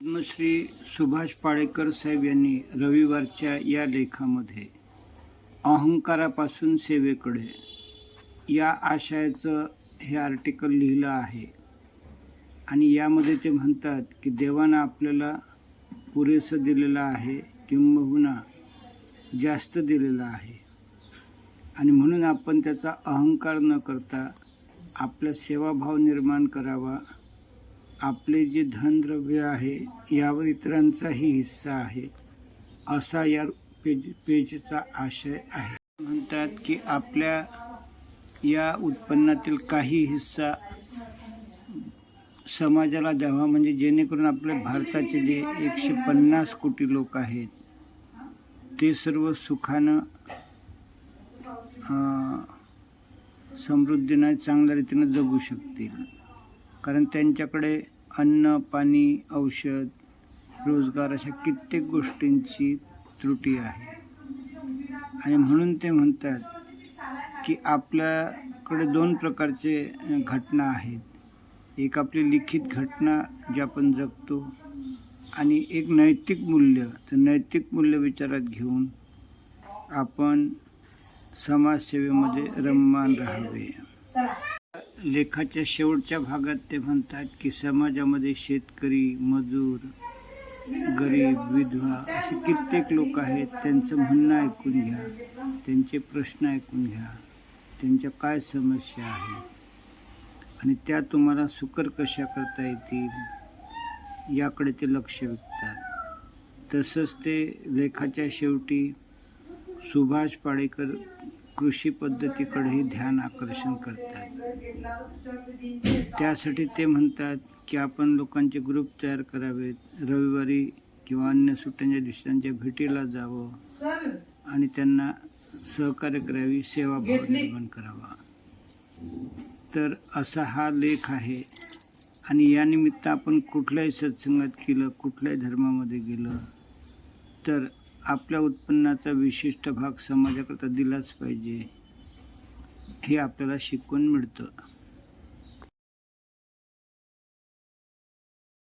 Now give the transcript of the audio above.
पद्मश्री सुभाष पाळेकर साहेब यांनी रविवारच्या या लेखामध्ये अहंकारापासून सेवेकडे या आशयाचं हे आर्टिकल लिहिलं आहे. आणि यामध्ये ते म्हणतात की देवानं आपल्याला पुरेसं दिलेलं आहे किंबहुना जास्त दिलेलं आहे. आणि म्हणून आपण त्याचा अहंकार न करता आपला सेवाभाव निर्माण करावा आपले जे धनद्रव्य आहे यावर इतरांचाही हिस्सा आहे. असा या पेज पेजचा आशय आहे. म्हणतात की आपल्या या उत्पन्नातील काही हिस्सा समाजाला द्यावा म्हणजे जेणेकरून आपले भारताचे जे एकशे पन्नास कोटी लोक आहेत ते सर्व सुखानं समृद्धीनं चांगल्या रीतीनं जगू शकतील. कारण त्यांच्याकडे अन्न पाणी औषध रोजगार अशा कित्येक गोष्टींची त्रुटी आहे. आणि म्हणून ते म्हणतात की आपल्याकडे दोन प्रकारचे घटना आहेत. एक आपली लिखित घटना जी आपण जगतो आणि एक नैतिक मूल्य. तर नैतिक मूल्य विचारात घेऊन आपण समाजसेवेमध्ये रममान राहावे. लेखाच्या शेवटच्या भागात ते म्हणतात की समाजामध्ये शेतकरी मजूर गरीब विधवा असे कित्येक लोक आहेत. त्यांचं म्हणणं ऐकून घ्या. त्यांचे प्रश्न ऐकून घ्या. त्यांच्या काय समस्या आहेत? आणि त्या तुम्हाला सुकर कशा करता येतील? याकडे ते लक्ष वेधतात तसंच ते लेखाच्या शेवटी सुभाष पाडेकर कृषी पद्धतीकडेही ध्यान आकर्षण करतात. त्यासाठी ते म्हणतात की आपण लोकांचे ग्रुप तयार करावेत. रविवारी किंवा अन्य सुट्ट्यांच्या दिवशी त्यांच्या भेटीला जावं आणि त्यांना सहकार्य करावी सेवाभाव निर्माण करावा. तर असा हा लेख आहे आणि या निमित्त आपण कुठल्याही सत्संगात केलं कुठल्याही धर्मामध्ये गेलं तर आपल्या उत्पन्नाचा विशिष्ट भाग समाजाकरता दिलाच पाहिजे हे आपल्याला शिकवून मिळतं.